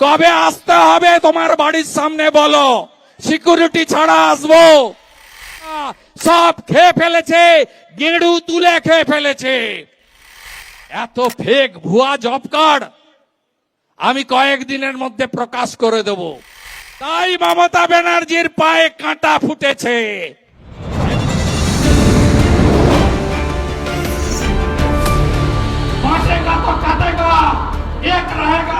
কবে আসতে হবে তোমার বাড়ির সামনে বলো সিকিউরিটি ছাড়া আসবো সব খেয়ে ফেলেছে গেঁড়ু তুলে খেয়ে ফেলেছে এত ফেক ভুয়া জব কার্ড আমি কয়েকদিনের মধ্যে প্রকাশ করে দেব তাই মমতা ব্যানার্জির পায়ে কাঁটা ফুটেছে बांटेगा तो काटेगा एक रहेगा तो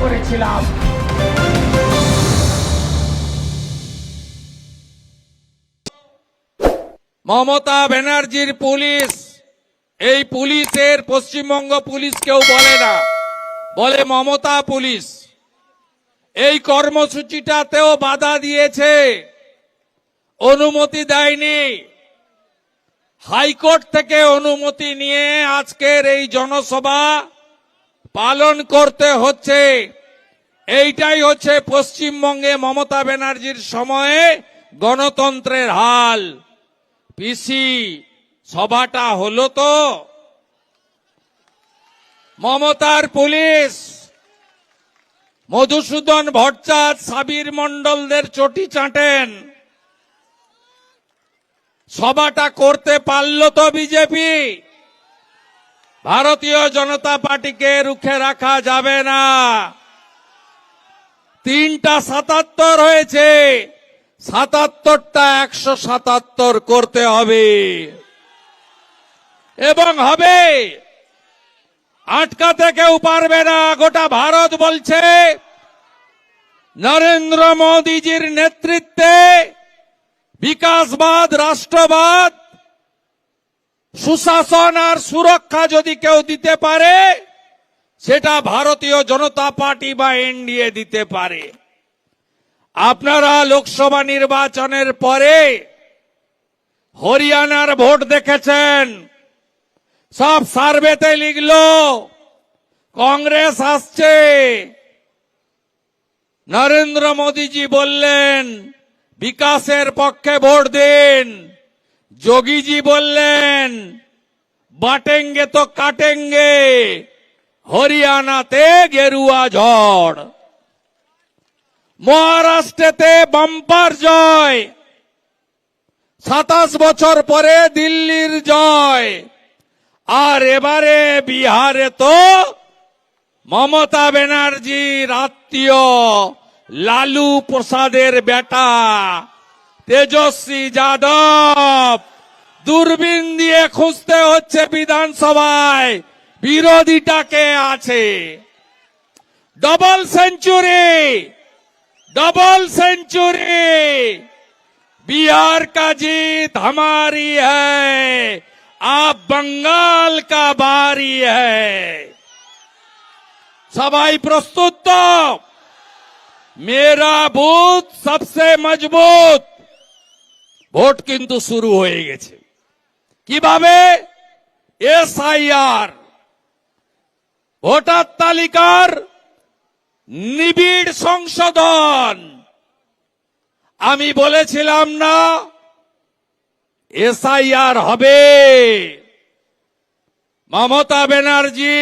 করেছিলাম। মমতা ব্যানার্জির পুলিশ, এই পুলিশের পশ্চিমবঙ্গ পুলিশ কেউ বলে না। বলে মমতা পুলিশ। এই কর্মসূচিটাতেও বাধা দিয়েছে। অনুমতি দেয়নি। হাইকোর্ট থেকে অনুমতি নিয়ে আজকের এই জনসভা পালন করতে হচ্ছে। এইটাই হচ্ছে পশ্চিমবঙ্গে মমতা ব্যানার্জির সময়ে গণতন্ত্রের হাল। পিসি, সভাটা হলো তো। মমতার পুলিশ, মধুসূদন ভট্টাচার্য, সাবির মণ্ডলদের চটি চাটেন। সভাটা করতে পারল তো বিজেপি। ভারতীয় জনতা পার্টিকে রুখে রাখা যাবে না। তিনটা সাতাত্তর হয়েছে, সাতাত্তরটা একশো সাতাত্তর করতে হবে। এবং হবে আটকাতে কেউ পারবে না, গোটা ভারত বলছে, নরেন্দ্র মোদীজির নেতৃত্বে বিকাশবাদ, রাষ্ট্রবাদ সুশাসন আর সুরক্ষা যদি কেউ দিতে পারে, সেটা ভারতীয় জনতা পার্টি বা এনডিএ দিতে পারে। আপনারা লোকসভা নির্বাচনের পরে হরিয়ানার ভোট দেখেছেন। সব সার্ভেতে লিখল, কংগ্রেস আসছে। নরেন্দ্র মোদীজি বললেন, বিকাশের পক্ষে ভোট দিন। যোগীজি বললেন, বাটেঙ্গে তো কাটেঙ্গে, হরিয়ানাতে গেরুয়া ঝড়। মহারাষ্ট্রেতে বাম্পার জয়। সাতাশ বছর পরে দিল্লির জয়। আর এবারে বিহারে তো মমতা ব্যানার্জির আত্মীয় লালু প্রসাদের বেটা। তেজস্বী যাদব দূরবীন দিয়ে খুঁজতে হচ্ছে বিধানসভায় বিরোধীটাকে আছে double century double century Bihar का जीत हमारी है आप बंगाल का बारी है सबाई प्रस्तुत तो मेरा বুথ সবসে মজবুত ভোট কিন্তু শুরু হয়ে গেছে। কীভাবে? এসআইআর। ভোটার তালিকার নিবিড় সংশোধন। আমি বলেছিলাম না, এসআইআর হবে। মমতা ব্যানার্জি,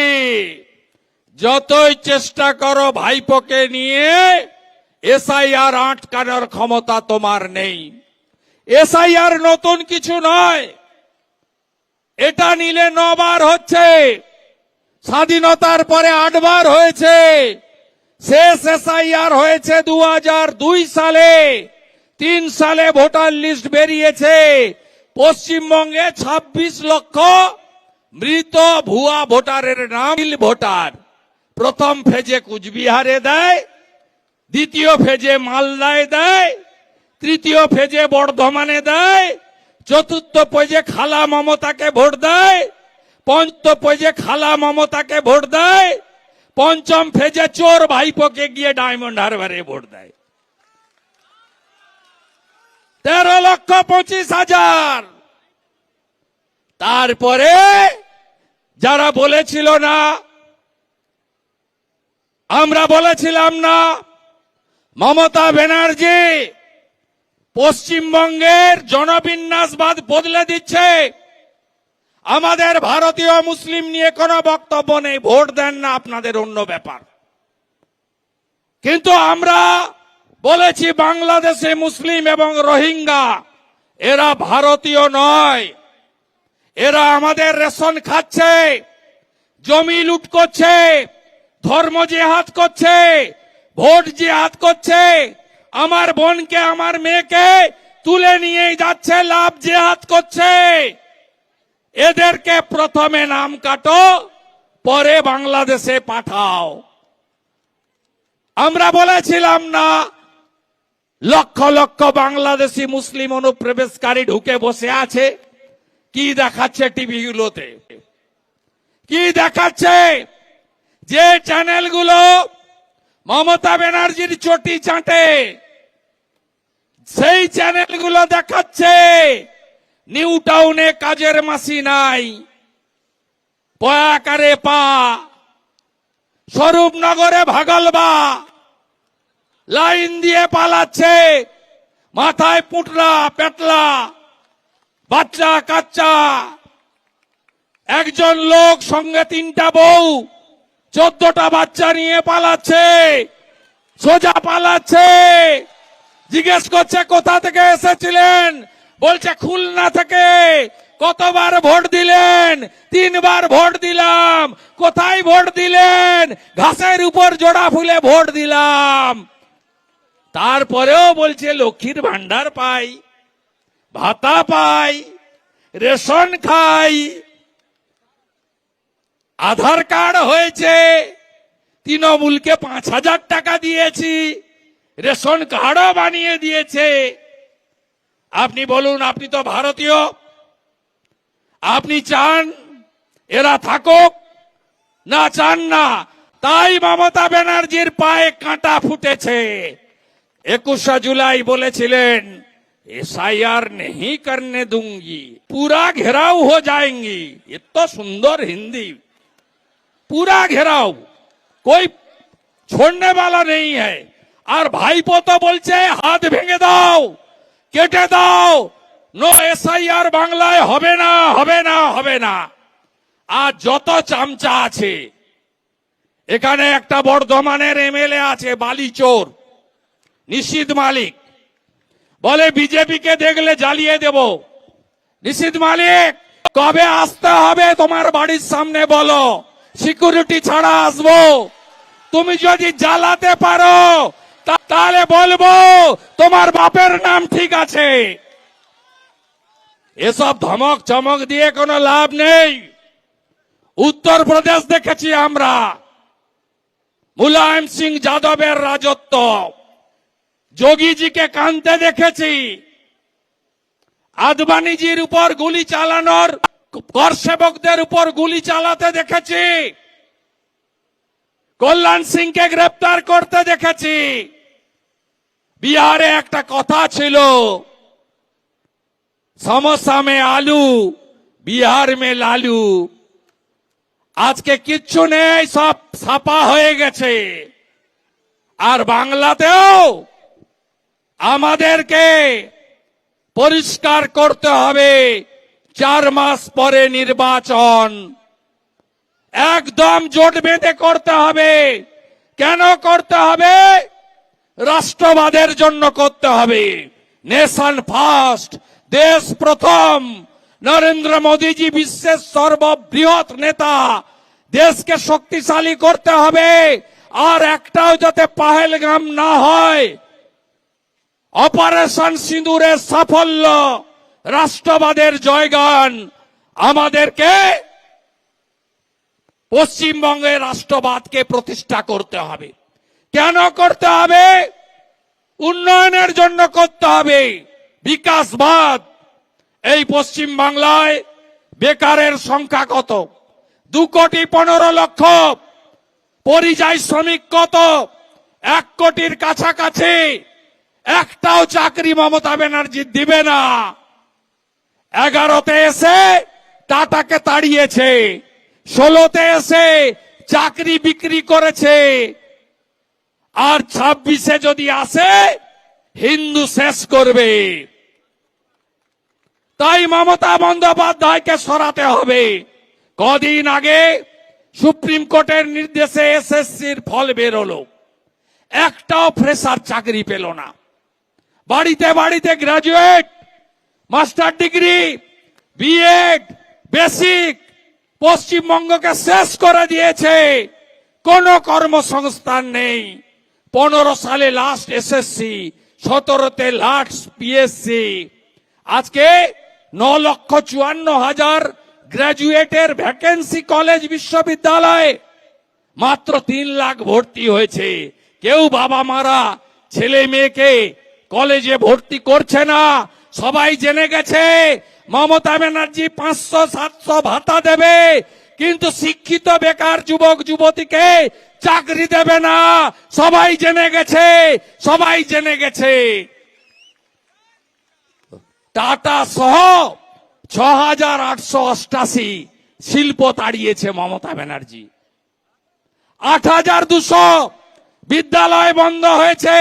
যতই চেষ্টা করো ভাইপোকে নিয়ে, এসআইআর আটকানোর ক্ষমতা তোমার নেই। এসআইআর নতুন কিছু নয়। এটা নিলে নবার হচ্ছে। স্বাধীনতার পরে আটবার হয়েছে। শেষ এসআইআর হয়েছে দু দুই সালে। তিন সালে ভোটার লিস্ট বেরিয়েছে। পশ্চিমবঙ্গে ২৬ লক্ষ মৃত ভুয়া ভোটারের নাম ভোটার। প্রথম ফেজে কুচবিহারে দেয়, দ্বিতীয় ফেজে মালদায় দেয় তৃতীয় ফেজে বর্ধমানে দেয়, চতুর্থ পেজে খালা মমতাকে ভোট দেয়, পঞ্চম পেজে খালা মমতাকে ভোট দেয়, পঞ্চম ফেজে চোর ভাইপোকে গিয়ে ডায়মন্ড হারবারে ভোট দেয়। তেরো লক্ষ পঁচিশ হাজার। তারপরে যারা বলেছিল না, আমরা বলেছিলাম না, মমতা ব্যানার্জি পশ্চিমবঙ্গের জনবিন্যাসবাদ বদলে দিচ্ছে। আমাদের ভারতীয় মুসলিম নিয়ে কোনো বক্তব্য নেই, ভোট দেন না, আপনাদের অন্য ব্যাপার। কিন্তু আমরা বলেছি বাংলাদেশে মুসলিম এবং রোহিঙ্গা, এরা ভারতীয় নয়। এরা আমাদের রেশন খাচ্ছে, জমি লুট করছে, ধর্ম জেহাদ করছে, ভোট জেহাদ করছে আমার বোনকে, আমার মেয়েকে তুলে নিয়ে যাচ্ছে, লাভ জেহাদ করছে। এদেরকে প্রথমে নাম কাটো, পরে বাংলাদেশে পাঠাও। আমরা বলেছিলাম না, লক্ষ লক্ষ বাংলাদেশি মুসলিম অনুপ্রবেশকারী ঢুকে বসে আছে। কি দেখাচ্ছে টিভিগুলোতে? কি দেখাচ্ছে? যে চ্যানেলগুলো মমতা ব্যানার্জির চটি চাটে। সেই চ্যানেলগুলো দেখাচ্ছে। নিউ টাউনে কাজের মাসি নাই। পয়াকারে পা। স্বরূপনগরে ভাগলবা লাইন দিয়ে পালাচ্ছে। মাথায় পুটলা, পেটলা। বাচ্চা, কাচ্চা। একজন লোক সঙ্গে তিনটা বউ, চোদ্দটা বাচ্চা নিয়ে পালাচ্ছে। সোজা পালাচ্ছে। জিজ্ঞেস করছে, কোথা থেকে এসেছিলেন? বলছে, খুলনা থেকে। কতবার ভোট দিলেন? তিনবার ভোট দিলাম। কোথায় ভোট দিলেন? ঘাসের উপর জোড়া ফুলে ভোট দিলাম। তারপরেও বলছে, লক্ষ্মীর ভান্ডার পাই, ভাতা পাই, রেশন খাই, আধার কার্ড হয়েছে, তৃণমূলকে পাঁচ হাজার টাকা দিয়েছি। রেশন কার্ডও বানিয়ে দিয়েছে আপনি বলুন আপনি তো ভারতীয় আপনি চান এরা থাকুক না চান না তাই মমতা ব্যানার্জির পায়ে কাঁটা ফুটেছে একুশে জুলাই বলেছিলেন एसआईआर नहीं करने दूंगी पूरा घेराव हो जाएंगी ये तो सुंदर हिंदी पूरा घेराव कोई छोड़ने वाला नहीं है আর ভাইপো তো বলছে, হাত ভেঙে দাও, কেটে দাও। নো এসআইআর বাংলায় হবে না হবে না হবে না। আর যত চামচা আছে, এখানে একটা বর্ধমানের এমএলএ আছে, বালিচোর নিশিদ মালিক। বলে বিজেপিকে দেখলে জ্বালিয়ে দেব। নিশিদ মালিক, কবে আসতে হবে তোমার বাড়ির সামনে বলো। সিকিউরিটি ছাড়া আসব। তুমি যদি জ্বালাতে পারো তাহলে বলব, তোমার বাপের নাম ঠিক আছে। এসব ধমক চমক দিয়ে কোনো লাভ নেই। উত্তরপ্রদেশ দেখেছি আমরা। মুলায়ম সিং যাদবের রাজত্ব। যোগীজিকে কানতে দেখেছি। আদবানিজির উপর গুলি চালানোর, কর সেবকদের উপর গুলি চালাতে দেখেছি। কল্যাণ সিংকে গ্রেপ্তার করতে দেখেছি। বিহারে একটা কথা ছিল। সমস্যা মে আলু, বিহার মে লালু। আজকে কিচ্ছু নেই, সব ছাপা হয়ে গেছে। আর বাংলাতেও আমাদেরকে পরিষ্কার করতে হবে, চার মাস পরে নির্বাচন। একদম জোট বেঁধে করতে হবে। কেন করতে হবে? রাষ্ট্রবাদের জন্য করতে হবে। নেশন ফার্স্ট দেশ প্রথম। নরেন্দ্র মোদীজি বিশ্বের সর্ববৃহৎ নেতা। দেশকে শক্তিশালী করতে হবে। আর একটাও যাতে পাহেলগাম না হয়। অপারেশন সিঁদুরের সাফল্য, রাষ্ট্রবাদের জয়গান। আমাদেরকে পশ্চিমবঙ্গে রাষ্ট্রবাদকে প্রতিষ্ঠা করতে হবে। কেন করতে হবে? উন্নয়নের জন্য করতে হবে। বিকাশবাদ। এই পশ্চিম বাংলায় বেকারের সংখ্যা কত? দু কোটি পনেরো লক্ষ। পরিযায়ী শ্রমিক কত? এক কোটির কাছাকাছি। একটাও চাকরি মমতা ব্যানার্জি দিবে না। এগারোতে এসে টাটাকে তাড়িয়েছে। ষোলোতে এসে চাকরি বিক্রি করেছে। আর ছাব্বিশে যদি আসে, হিন্দু শেষ করবে। তাই মমতা বন্দ্যোপাধ্যায়কে সরাতে হবে। কদিন আগে সুপ্রিম কোর্টের নির্দেশে এসএসসির ফল বেরোলো একটাও ফ্রেশার চাকরি পেল না। বাড়িতে বাড়িতে graduate, master degree, BEd, basic, পশ্চিমবঙ্গকে শেষ করে দিয়েছে। কোনো কর্মসংস্থান নেই। পনেরো সালে লাস্ট এসএসসি সতেরোতে লাস্ট পিএসসি আজকে ন লক্ষ চুয়ান্ন হাজার গ্রাজুয়েটের ভ্যাকেন্সি কলেজ বিশ্ববিদ্যালয়ে মাত্র তিন লাখ ভর্তি হয়েছে। কেউ বাবা মারা, ছেলে মেয়েকে কলেজে ভর্তি করছে না। সবাই জেনে গেছে, মমতা ব্যানার্জি পাঁচশো, সাতশো ভাতা দেবে, কিন্তু শিক্ষিত বেকার যুবক, যুবতীকে চাকরি দেবে না। সবাই জেনে গেছে, সবাই জেনে গেছে। টাটা সহ ছ হাজার আটশো অষ্টাশি শিল্প তাড়িয়েছে মমতা ব্যানার্জি। আট হাজার দুশো বিদ্যালয় বন্ধ হয়েছে।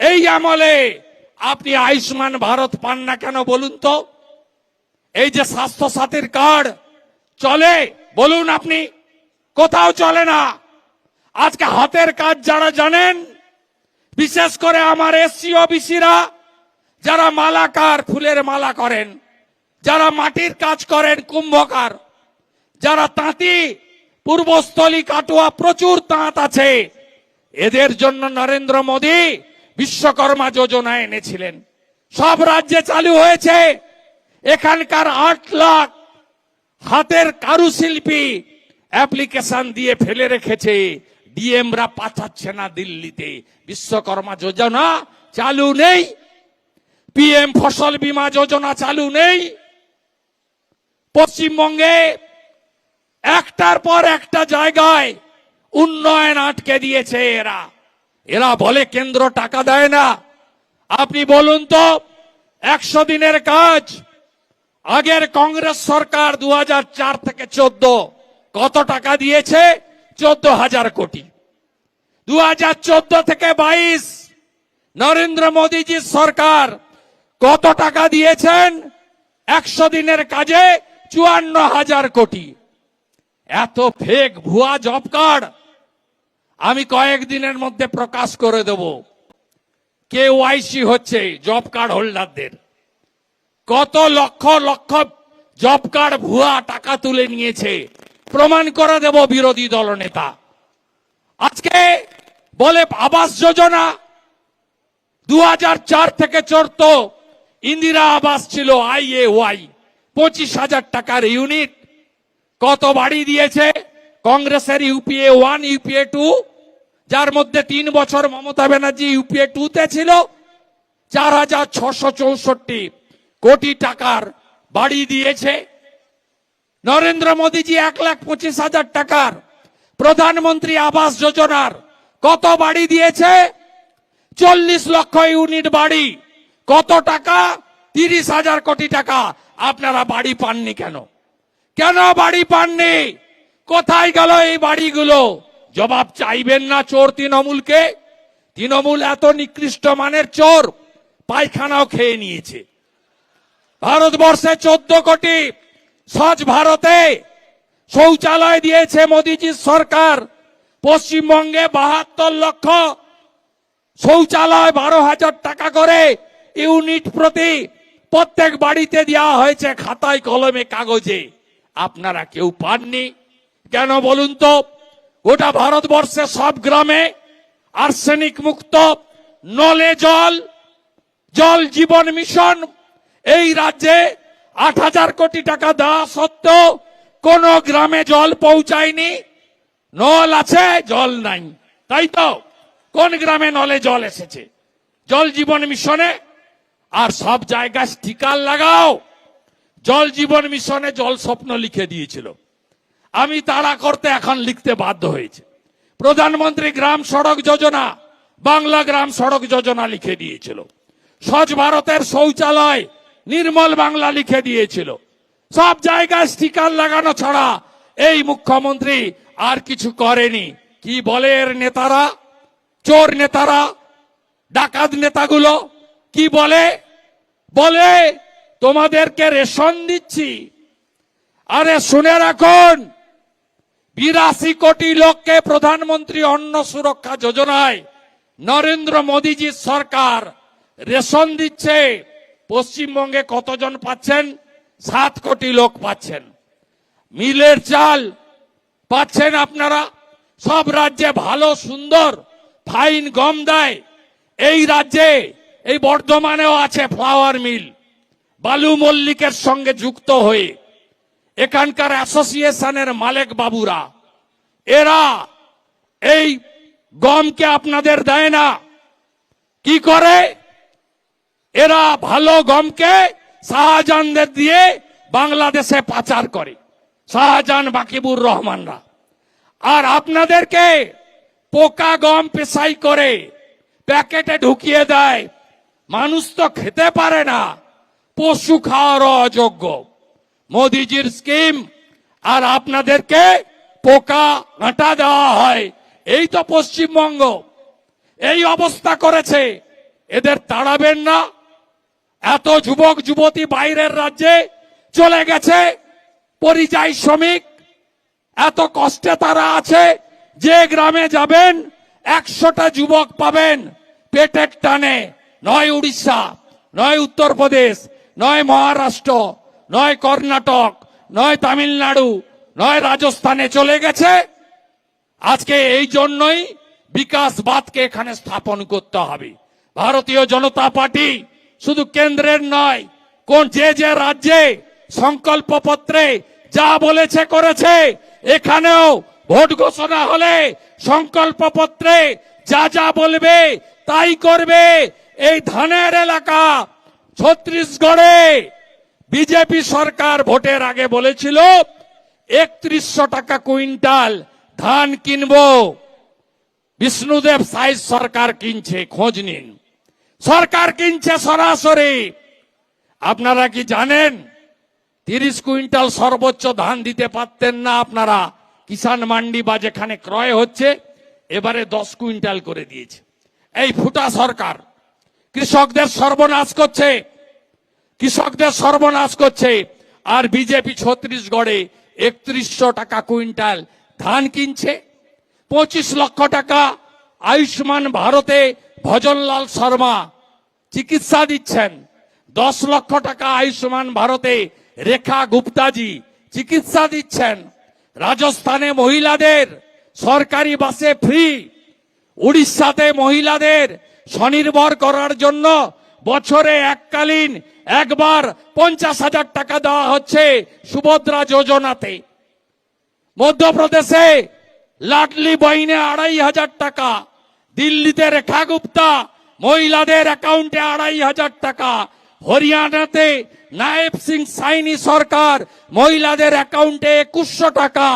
এই আমলে আপনি আয়ুষ্মান ভারত পান না কেন বলুন তো? এই যে স্বাস্থ্য সাথীর কার্ড, চলে, বলুন আপনি। কোথাও চলে না। আজকে হাতের কাজ যারা জানেন, বিশেষ করে আমার এসসি ওবিসিরা, যারা মালাকার, ফুলের মালা করেন, যারা মাটির কাজ করেন, কুম্ভকার, যারা তাঁতি, পূর্বস্থলী কাটোয়া প্রচুর তাঁত আছে, এদের জন্য নরেন্দ্র মোদী বিশ্বকর্মা যোজনা এনেছিলেন। সব রাজ্যে চালু হয়েছে। এখানকার আট লাখ হাতের কারুশিল্পী অ্যাপ্লিকেশন দিয়ে ফেলে রেখেছে। ডিএমরা পাঠাচ্ছে না দিল্লিতে। বিশ্বকর্মা যোজনা চালু নেই। পিএম ফসল বীমা যোজনা চালু নেই। পশ্চিমবঙ্গে একটার পর একটা জায়গায় উন্নয়ন আটকে দিয়েছে এরা। এরা বলে কেন্দ্র টাকা দেয় না। আপনি বলুন তো, একশো দিনের কাজ আগের কংগ্রেস সরকার দু হাজার চার থেকে চোদ্দ কত টাকা দিয়েছে? চোদ্দ হাজার কোটি। দু হাজার চোদ্দ থেকে বাইশ, নরেন্দ্র মোদীজির সরকার কত টাকা দিয়েছেন? একশো দিনের কাজে চুয়ান্ন হাজার কোটি। এত ফেক ভুয়া জব কার্ড আমি কয়েকদিনের মধ্যে প্রকাশ করে দেব। কে ওয়াইসি হচ্ছে জব কার্ড হোল্ডারদের কত লক্ষ লক্ষ জব কার্ড ভুয়া টাকা তুলে নিয়েছে। প্রমাণ করে দেব বিরোধী দলনেতা আজকে বলে আবাস যোজনা দু হাজার চার থেকে চড়ত ইন্দিরা আবাস ছিল আই এ ওয়াই। পঁচিশ হাজার টাকার ইউনিট। কত বাড়ি দিয়েছে? কংগ্রেসের ইউপিএ ওয়ান ইউপিএ টু। যার মধ্যে তিন বছর মমতা ব্যানার্জি ইউপিএ টুতে ছিল, চার হাজার ছশো চৌষট্টি কোটি টাকার বাড়ি দিয়েছে। নরেন্দ্র মোদীজি এক লাখ পঁচিশ হাজার টাকার প্রধানমন্ত্রী আবাস যোজনার কত বাড়ি দিয়েছে? চল্লিশ লক্ষ ইউনিট বাড়ি। কত টাকা? তিরিশ হাজার কোটি টাকা। আপনারা বাড়ি পাননি কেন? কেন বাড়ি পাননি? কোথায় গেল এই বাড়িগুলো? জবাব চাইবেন না চোর তৃণমূলকে? তৃণমূল এত নিকৃষ্ট মানের চোর, পায়খানাও খেয়ে নিয়েছে। ভারতবর্ষে চোদ্দ কোটি স্বচ্ছ ভারতে শৌচালয় দিয়েছে মোদীজির সরকার। পশ্চিমবঙ্গে বাহাত্তর লক্ষ শৌচালয় বারো হাজার টাকা করে ইউনিট প্রতি প্রত্যেক বাড়িতে দেওয়া হয়েছে খাতায় কলমে কাগজে। আপনারা কেউ পাননি? কেন বলুন তো? গোটা ভারতবর্ষে সব গ্রামে আর্সেনিক মুক্ত, নলে জল জল জীবন মিশন এই রাজ্যে আট হাজার কোটি টাকা দেওয়া সত্ত্বেও কোন গ্রামে জল পৌঁছায়নি। নল আছে, জল নাই। তাই তো? কোন গ্রামে নলে জল এসেছে? জল জীবন মিশনে? আর সব জায়গায় স্টিকার লাগাও। জল জীবন মিশনে জল স্বপ্ন লিখে দিয়েছিল। আমি তাড়া করতে এখন লিখতে বাধ্য হয়েছে। প্রধানমন্ত্রী গ্রাম সড়ক যোজনা, বাংলা গ্রাম সড়ক যোজনা লিখে দিয়েছিল। স্বচ্ছ ভারতের শৌচালয় নির্মল বাংলা লিখে দিয়েছিল। সব জায়গায় স্টিকার লাগানো ছাড়া এই মুখ্যমন্ত্রী আর কিছু করেনি। কি বলে এর নেতারা? চোর নেতারা? ডাকাত নেতাগুলো? কি বলে? বলে, তোমাদেরকে রেশন দিচ্ছি। আরে শুনে রাখুন, বিরাশি কোটি লোককে প্রধানমন্ত্রী অন্ন সুরক্ষা যোজনায় নরেন্দ্র মোদীজির সরকার রেশন দিচ্ছে। পশ্চিমবঙ্গে কতজন পাচ্ছেন? সাত কোটি লোক পাচ্ছেন। মিলের চাল পাচ্ছেন আপনারা? সব রাজ্যে ভালো, সুন্দর, ফাইন গম দেয়। এই রাজ্যে, এই বর্ধমানেও আছে ফ্লাওয়ার মিল বালু মল্লিকের সঙ্গে যুক্ত হয়ে এখানকার অ্যাসোসিয়েশনের মালিক বাবুরা। এরা এই গমকে আপনাদের দেয় না। কি করে? এরা ভালো গমকে শাহজাহানদের দিয়ে বাংলাদেশে পাচার করে। শাহজাহান, বাকিবুর রহমানরা। আর আপনাদেরকে পোকা গম পেশাই করে প্যাকেটে ঢুকিয়ে দেয়। মানুষ তো খেতে পারে না, পশু খাওয়ার অযোগ্য। মোদিজির স্কিম, আর আপনাদেরকে পোকা আটা দেওয়া হয়। এই তো পশ্চিমবঙ্গ। এই অবস্থা করেছে। এদের তাড়াবেন না। এত যুবক, যুবতী বাইরের রাজ্যে চলে গেছে, পরিযায়ী শ্রমিক। এত কষ্টে তারা আছে, যে গ্রামে যাবেন, একশোটা যুবক পাবেন পেটের টানে। নয় উড়িষ্যা, নয় উত্তরপ্রদেশ, নয় মহারাষ্ট্র, নয় কর্ণাটক, নয় তামিলনাড়ু, নয় রাজস্থানে চলে গেছে। আজকে এই জন্যই বিকাশবাদকে এখানে স্থাপন করতে হবে। ভারতীয় জনতা পার্টি শুধু কেন্দ্রের নয়, কোন যে যে রাজ্যে সংকল্পপত্রে যা বলেছে করেছে, এখানেও ভোট ঘোষণা হলে সংকল্পপত্রে যা যা বলবে তাই করবে। এই ধানের এলাকা ছত্রিশগড়ে বিজেপি সরকার ভোটের আগে বলেছিল, একত্রিশশো টাকা কুইন্টাল ধান কিনবো। বিষ্ণুদেব সাইজ সরকার কিনছে, খোঁজ নিন। সরকার কিনছে সরাসরি। আপনারা কি জানেন? তিরিশ কুইন্টাল সর্বোচ্চ ধান দিতে পারতেন না আপনারা। কিষান মান্ডি বা যেখানে ক্রয় হচ্ছে, এবারে দশ কুইন্টাল করে দিয়েছে। এই ফুটা সরকার। কৃষকদের সর্বনাশ করছে। কৃষকদের সর্বনাশ করছে। আর বিজেপি ছত্রিশগড়ে একত্রিশশো টাকা কুইন্টাল ধান কিনছে। পঁচিশ লক্ষ টাকা আয়ুষ্মান ভারতে ভজনলাল শর্মা চিকিৎসা দিচ্ছেন। দশ লক্ষ টাকা আয়ুষ্মান ভারতে রেখা গুপ্তাজি চিকিৎসা দিচ্ছেন। রাজস্থানে মহিলাদের সরকারি বাসে ফ্রি। উড়িষ্যাতে মহিলাদের স্বনির্ভর করার জন্য বছরে এককালীন একবার পঞ্চাশ হাজার টাকা দেওয়া হচ্ছে সুভদ্রা যোজনাতে। মধ্যপ্রদেশে লাডলি বইনে আড়াই হাজার টাকা। দিল্লিতে রেখা গুপ্তা, মহিলাদের অ্যাকাউন্টে আড়াই হাজার টাকা, হরিয়ানাতে নায়েব সিং সাইনি সরকার মহিলাদের অ্যাকাউন্টে একুশশো টাকা,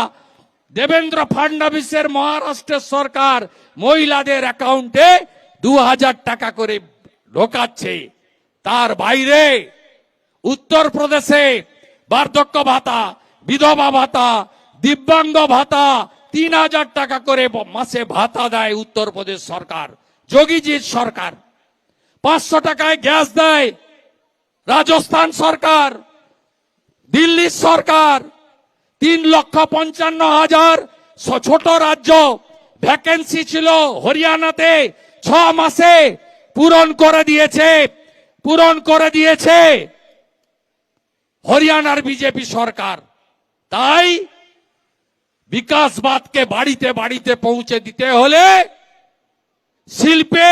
দেবেন্দ্র ফাডনাবিসের মহারাষ্ট্রের সরকার মহিলাদের অ্যাকাউন্টে দু হাজার টাকা করে ঢোকাচ্ছে। তার বাইরে উত্তরপ্রদেশে বার্ধক্য ভাতা, বিধবা ভাতা, দিব্যাঙ্গ ভাতা তিন হাজার টাকা করে মাসে ভাতা দেয় উত্তরপ্রদেশ সরকার, যোগীজির সরকার। পাঁচশো টাকায় গ্যাস দেয় রাজস্থান সরকার, দিল্লির সরকার। তিন লক্ষ পঞ্চান্ন হাজার ছোট রাজ্য। ভ্যাকেন্সি ছিল হরিয়ানাতে ছ মাসে পূরণ করে দিয়েছে, পূরণ করে দিয়েছে হরিয়ানার বিজেপি সরকার। তাই বিকাশবাদকে বাড়িতে বাড়িতে পৌঁছে দিতে হলে শিল্পে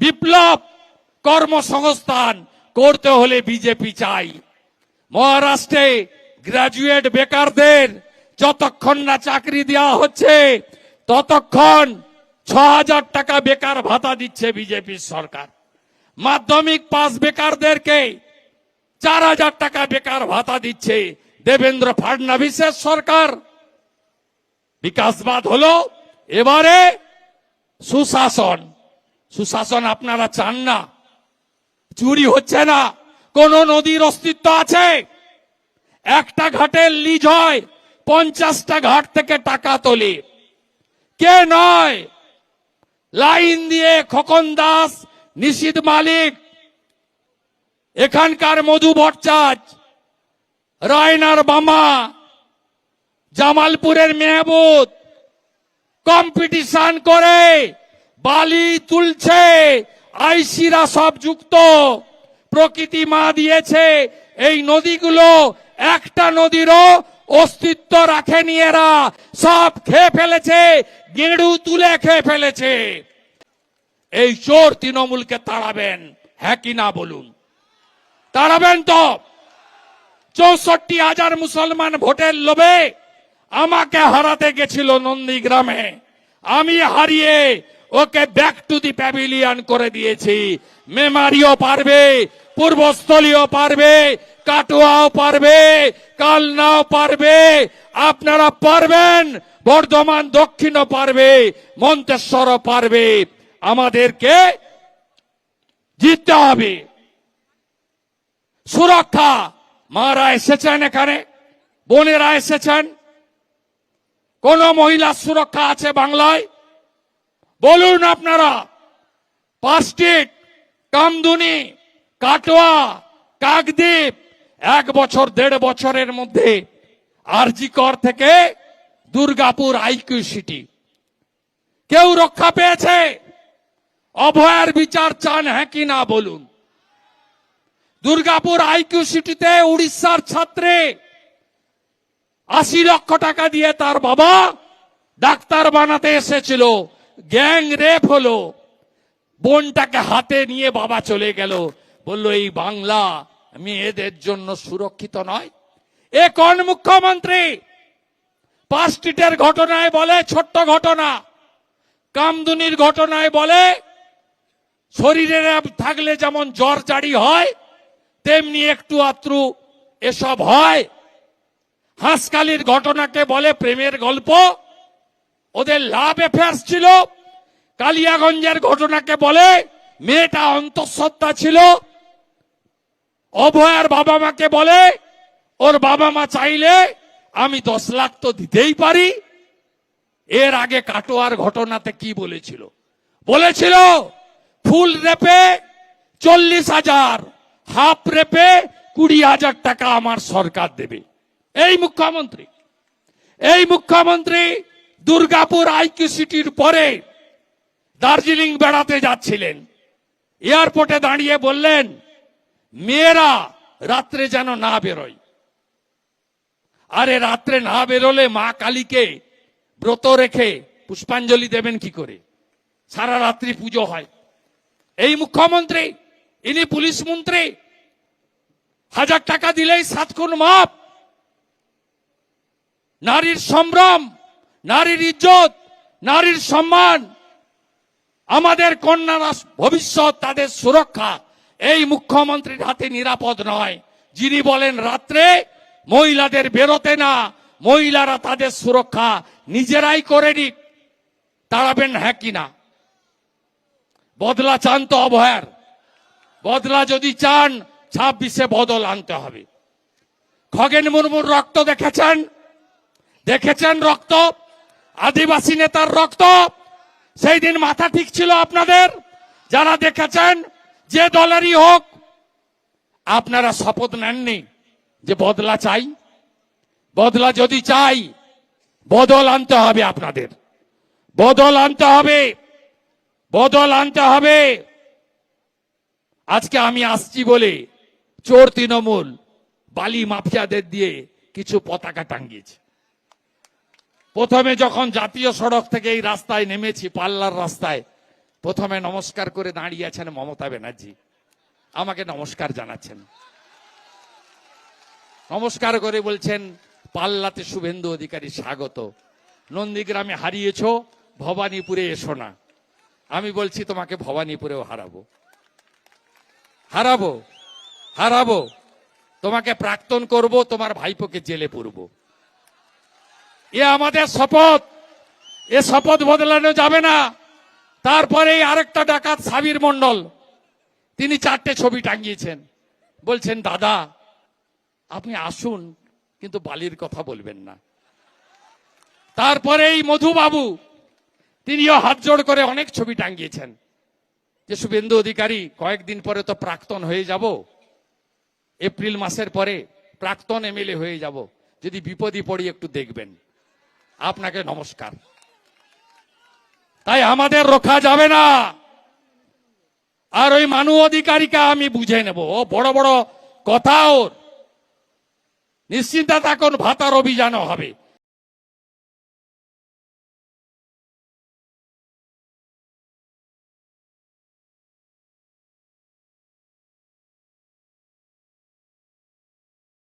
বিপ্লব কর্মসংস্থান করতে হলে বিজেপি চাই। মহারাষ্ট্রে গ্রাজুয়েট বেকারদের যতক্ষণ না চাকরি দেওয়া হচ্ছে, ততক্ষণ ছ হাজার টাকা বেকার ভাতা দিচ্ছে বিজেপির সরকার। মাধ্যমিক পাস বেকারদেরকে চার হাজার টাকা বেকার ভাতা দিচ্ছে দেবেন্দ্র ফাডনাভিসের সরকার। বিকাশবাদ হলো এবারে সুশাসন। সুশাসন আপনারা চান না। চুরি হচ্ছে না। কোন নদীর অস্তিত্ব আছে? একটা ঘাটের লিজ হয়, পঞ্চাশটা ঘাট থেকে টাকা তোলে। কে নয়? লাইন দিয়ে খোকন দাস নিশিত মালিক, এখানকার মধু ভট্টাচ রায়নার বামা জামালপুরের মেহবুদ কম্পিটিশন করে, বালি তুলছে, আইসিরা সব যুক্ত। প্রকৃতি মা দিয়েছে, এই নদীগুলো একটা নদীরও অস্তিত্ব রাখেনি এরা। সব খেয়ে ফেলেছে, গেঁড়ু তুলে খেয়ে ফেলেছে। এই চোর তৃণমূলকে তাড়াবেন হ্যাঁ কি না বলুন? তাড়াবেন তো। চৌষট্টি হাজার মুসলমান ভোটের লোভে আমাকে হারাতে গেছিল নন্দীগ্রামে। আমি হারিয়ে ওকে ব্যাক টু দি প্যাভিলিয়ন করে দিয়েছি। মেমারিও পারবে, পূর্বস্থলীও পারবে, কাটোয়াও পারবে, কালনাও পারবে। আপনারা পারবেন, বর্ধমান, দক্ষিণও পারবে, মন্তেশ্বরও পারবে। আমাদেরকে জিততে হবে। সুরক্ষা, মারা এসেছেন এখানে, বোনেরা এসেছেন। কোন মহিলার সুরক্ষা আছে বাংলায়? বলুন আপনারা। পার্স্টিক কামদুনি, কাটোয়া, কাকদ্বীপ, এক বছর, দেড় বছরের মধ্যে আরজিকর থেকে দুর্গাপুর আইকিউ সিটি। কেউ রক্ষা পেয়েছে? অভয়ার বিচার চান হ্যাঁ কি না বলুন। দুর্গাপুর আইকিউ সিটিতে উড়িষ্যার ছাত্রে আশি লক্ষ টাকা দিয়ে তার বাবা ডাক্তার বানাতে এসেছিল। গ্যাং রেপ হলো। বোনটাকে হাতে নিয়ে বাবা চলে গেল। বলল, এই বাংলা মেয়েদের জন্য সুরক্ষিত নয়। এ কোন মুখ্যমন্ত্রী? পাঁচ স্ট্রিটের ঘটনায় বলে, ছোট্ট ঘটনা। কামদুনির ঘটনায় বলে শরীরে থাকলে যেমন জ্বর জারি হয়, তেমনি একটু আত্রু এসব হয়। হাঁসকালির ঘটনাকে বলে প্রেমের গল্প। ওদের লাভ অ্যাফেয়ার্স ছিল। কালিয়াগঞ্জের ঘটনাকে বলে মেয়েটা অন্তঃসত্ত্বা ছিল। অভয়ার বাবা মাকে বলে, ওর বাবা মা চাইলে আমি দশ লাখ তো দিতেই পারি। এর আগে কাটোয়ার ঘটনাতে কি বলেছিল? বলেছিল, ফুল রেপে চল্লিশ হাজার, হাফ রেপে কুড়ি হাজার টাকা আমার সরকার দেবে। এই মুখ্যমন্ত্রী এই মুখ্যমন্ত্রী দুর্গাপুর আইকিউ সিটির পরে দার্জিলিং বেড়াতে যাচ্ছিলেন। এয়ারপোর্টে দাঁড়িয়ে বললেন, মেয়েরা রাত্রে যেন না বেরোয়। আরে রাত্রে না বেরোলে মা কালীকে ব্রত রেখে পুষ্পাঞ্জলি দেবেন কি করে? সারা রাত্রি পুজো হয়। এই মুখ্যমন্ত্রী, ইনি পুলিশ মন্ত্রী, হাজার টাকা দিলেই সাত খুন মাপ। নারীর সম্ভ্রম, নারীর ইজ্জত, নারীর সম্মান, আমাদের কন্যারা ভবিষ্যৎ তাদের সুরক্ষা। এই মুখ্যমন্ত্রীর হাতে নিরাপদ নয়। যিনি বলেন রাত্রে মহিলাদের বেরোতে না, মহিলারা তাদের সুরক্ষা নিজেরাই করে নিক। তাড়াবেন হ্যাঁ কিনা বদলা চান তো অভয়ার বদলা যদি চান, ছাব্বিশে বদল আনতে হবে। খগেন মুর্মুর রক্ত দেখেছেন? দেখেছেন রক্ত? আদিবাসী নেতার রক্ত? সেই দিন মাথা ঠিক ছিল আপনাদের? যারা দেখেছেন, যে দলেরই হোক, আপনারা শপথ নেননি যে বদলা চাই? বদলা যদি চাই, বদল আনতে হবে আপনাদের। বদল আনতে হবে। বদল আনতে হবে। আজকে আমি আসছি বলে চোর তৃণমূল বালি মাফিয়াদের দিয়ে কিছু পতাকা টাঙ্গিয়েছে প্রথমে যখন জাতীয় সড়ক থেকে এই রাস্তায় নেমেছি, পাল্লার রাস্তায়, প্রথমে নমস্কার করে দাঁড়িয়ে আছেন মমতা ব্যানার্জি। আমাকে নমস্কার জানাচ্ছেন। নমস্কার করে বলছেন, পাল্লাতে শুভেন্দু অধিকারী স্বাগত। নন্দীগ্রামে হারিয়েছ, ভবানীপুরে এসো না। আমি বলছি, তোমাকে ভবানীপুরেও হারাবো। হারাবো হারাবো। তোমাকে প্রাক্তন করব, তোমার ভাইপোকে জেলে পুরবো। এ আমাদের শপথ। এ শপথ বদলানো যাবে না। তারপরে আরেকটা ডাকাত সাবির মন্ডল তিনি চারটে ছবি টাঙ্গিয়েছেন বলছেন, দাদা, আপনি আসুন, কিন্তু বালির কথা বলবেন না। তারপরে এই মধুবাবু, তিনিও হাত জোড় করে অনেক ছবি টাঙ্গিয়েছেন যে শুভেন্দু অধিকারী, কয়েকদিন পরে তো প্রাক্তন হয়ে যাব। এপ্রিল মাসের পরে প্রাক্তন এমএলএ হয়ে যাব। যদি বিপদে পড়ি একটু দেখবেন। আপনাকে নমস্কার। তাই আমাদের রক্ষা যাবে না। আর ওই মানু অধিকারীকে আমি বুঝে নেব। ও বড় বড় কথা ওর। নিশ্চিন্তা থাকুন, ভাতার অভিযানও হবে।